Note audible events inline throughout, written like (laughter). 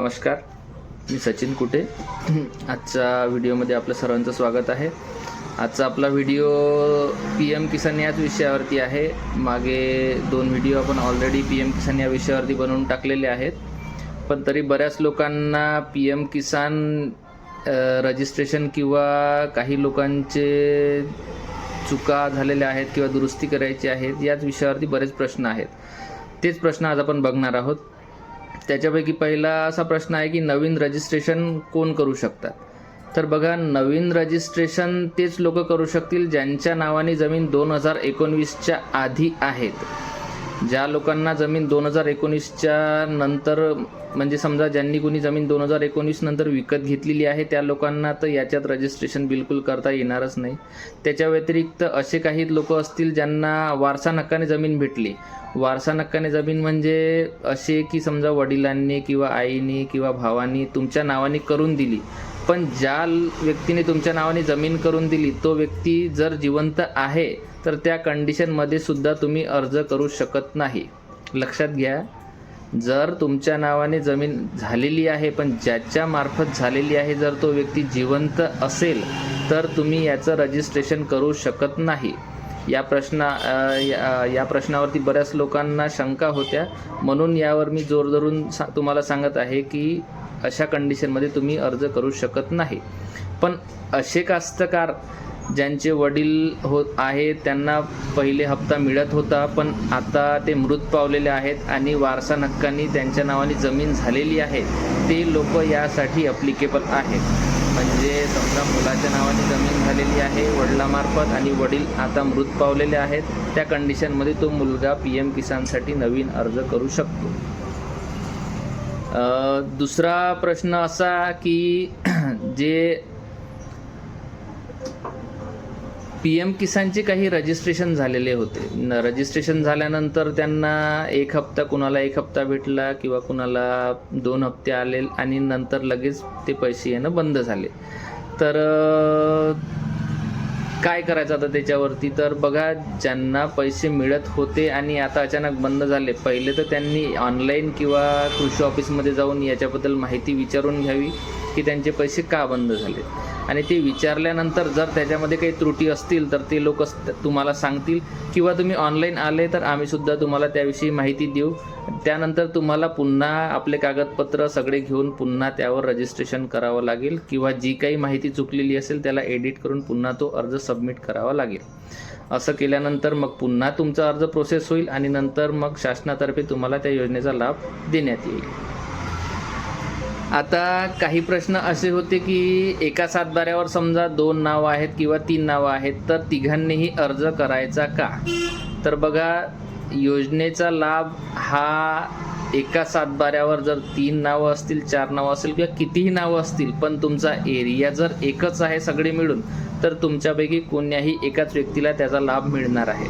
नमस्कार मी सचिन कुटे. आजच्या व्हिडिओमध्ये आपलं सर्वांचं स्वागत आहे. आजचा आपला व्हिडिओ पी एम किसान याच विषयावरती आहे. मागे दोन व्हिडिओ आपण ऑलरेडी पी एम किसान या विषयावरती बनवून टाकलेले आहेत. पण तरी बऱ्याच लोकांना पी एम किसान रजिस्ट्रेशन किंवा काही लोकांचे चुका झालेल्या आहेत किंवा दुरुस्ती करायची आहेत याच विषयावरती बरेच प्रश्न आहेत. तेच प्रश्न आज आपण बघणार आहोत. त्याच्यापैकी पहिला असा प्रश्न आहे की नवीन रजिस्ट्रेशन कोण करू शकतात? तर बघा नवीन रजिस्ट्रेशन तेच लोक करू शकतील ज्यांच्या नावाने जमीन दोन हजार एकोणवीसच्या आधी आहेत. ज्या लोकांना जमीन दोन हजार एकोणीसच्या नंतर म्हणजे समजा ज्यांनी कुणी जमीन दोन हजार एकोणीस नंतर विकत घेतलेली आहे त्या लोकांना तर याच्यात रजिस्ट्रेशन बिलकुल करता येणारच नाही. त्याच्या व्यतिरिक्त असे काही लोक असतील ज्यांना वारसा नक्काने जमीन भेटली. वारसा नक्काने जमीन म्हणजे असे की समजा वडिलांनी किंवा आईने किंवा भावानी तुमच्या नावाने करून दिली. पण ज्या व्यक्तीने तुमच्या नावाने जमीन करून दिली तो व्यक्ती जर जिवंत आहे तर त्या कंडिशनमध्ये सुद्धा तुम्ही अर्ज करू शकत नाही. लक्षात घ्या जर तुमच्या नावाने जमीन झालेली आहे पण ज्याच्या मार्फत झालेली आहे जर तो व्यक्ती जिवंत असेल तर तुम्ही याचं रजिस्ट्रेशन करू शकत नाही. या प्रश्ना या या प्रश्नावरती बऱ्याच लोकांना शंका होत्या. म्हणून यावर मी जोर धरून सा तुम्हाला सांगत आहे की अशा कंडिशनमध्ये तुम्ही अर्ज करू शकत नाही. पण असे कास्तकार ज्यांचे वडील हो आहेत त्यांना पहिले हप्ता मिळत होता पण आता ते मृत पावलेले आहेत आणि वारसा नक्कांनी त्यांच्या नावाने जमीन झालेली आहे. ते लोक यासाठी अप्लिकेबल आहेत. म्हणजे समजा मुलाच्या नावाने जमीन झालेली आहे वडिलामार्फत आणि वडील आता मृत पावलेले आहेत त्या कंडिशनमध्ये तो मुलगा पी एम किसानसाठी नवीन अर्ज करू शकतो. दुसरा प्रश्न असा की (clears throat) जे पी एम किसानचे काही रजिस्ट्रेशन झालेले होते. न रजिस्ट्रेशन झाल्यानंतर त्यांना एक हप्ता कुणाला एक हप्ता भेटला किंवा कुणाला दोन हप्ते आले आणि नंतर लगेच ते पैसे येणं बंद झाले. तर काय करायचं आता त्याच्यावरती? तर बघा ज्यांना पैसे मिळत होते आणि आता अचानक बंद झाले पहिले तर त्यांनी ऑनलाईन किंवा कृषी ऑफिसमध्ये जाऊन याच्याबद्दल माहिती विचारून घ्यावी की त्यांचे पैसे का बंद झाले आणि ते विचारल्यानंतर जर त्याच्यामध्ये काही त्रुटी असतील तर ते लोक तुम्हाला सांगतील. किंवा तुम्ही ऑनलाईन आले तर आम्ही सुद्धा तुम्हाला त्याविषयी माहिती देऊ. त्यानंतर तुम्हाला पुन्हा आपले कागदपत्र सगळे घेऊन पुन्हा त्यावर रजिस्ट्रेशन करावं लागेल. किंवा जी काही माहिती चुकलेली असेल त्याला एडिट करून पुन्हा तो अर्ज सबमिट करावा लागेल. असं केल्यानंतर मग पुन्हा तुमचा अर्ज प्रोसेस होईल आणि नंतर मग शासनातर्फे तुम्हाला त्या योजनेचा लाभ देण्यात येईल. आता काही प्रश्न असे होते की एका सातबाऱ्यावर समजा दोन नावं आहेत किंवा तीन नावं आहेत तर तिघांनीही अर्ज करायचा का? तर बघा योजनेचा लाभ हा एका सातबाऱ्यावर जर तीन नावं असतील चार नावं असतील किंवा कितीही नावं असतील पण तुमचा एरिया जर एकच आहे सगळे मिळून तर तुमच्यापैकी कोण्याही एकाच व्यक्तीला त्याचा लाभ मिळणार आहे.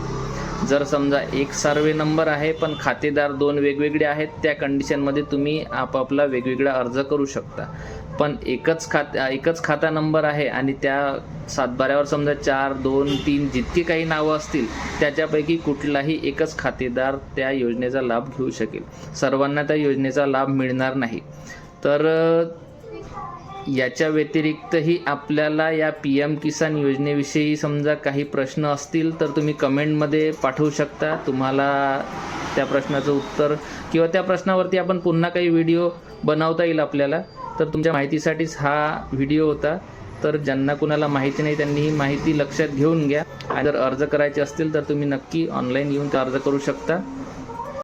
जर समजा एक सर्वे नंबर आहे पण खातेदार दोन वेगवेगळे आहेत त्या कंडिशनमध्ये तुम्ही आपापला वेगवेगळा अर्ज करू शकता. पण एकच खात एकच खाता नंबर आहे आणि त्या सातबाऱ्यावर समजा चार दोन तीन जितके काही नावं असतील त्याच्यापैकी कुठलाही एकच खातेदार त्या योजनेचा लाभ घेऊ शकेल. सर्वांना त्या योजनेचा लाभ मिळणार नाही. तर याच्या व्यतिरिक्तही आपल्याला या पी एम किसान योजनेविषयी समजा काही प्रश्न असतील तर तुम्ही कमेंटमध्ये पाठवू शकता. तुम्हाला त्या प्रश्नाचं उत्तर किंवा त्या प्रश्नावरती आपण पुन्हा काही व्हिडिओ बनवता येईल आपल्याला. तर तुमच्या माहितीसाठीच हा व्हिडिओ होता. तर ज्यांना कुणाला माहिती नाही त्यांनी ही माहिती लक्षात घेऊन घ्या. जर अर्ज करायचे असतील तर तुम्ही नक्की ऑनलाईन येऊन ते अर्ज करू शकता.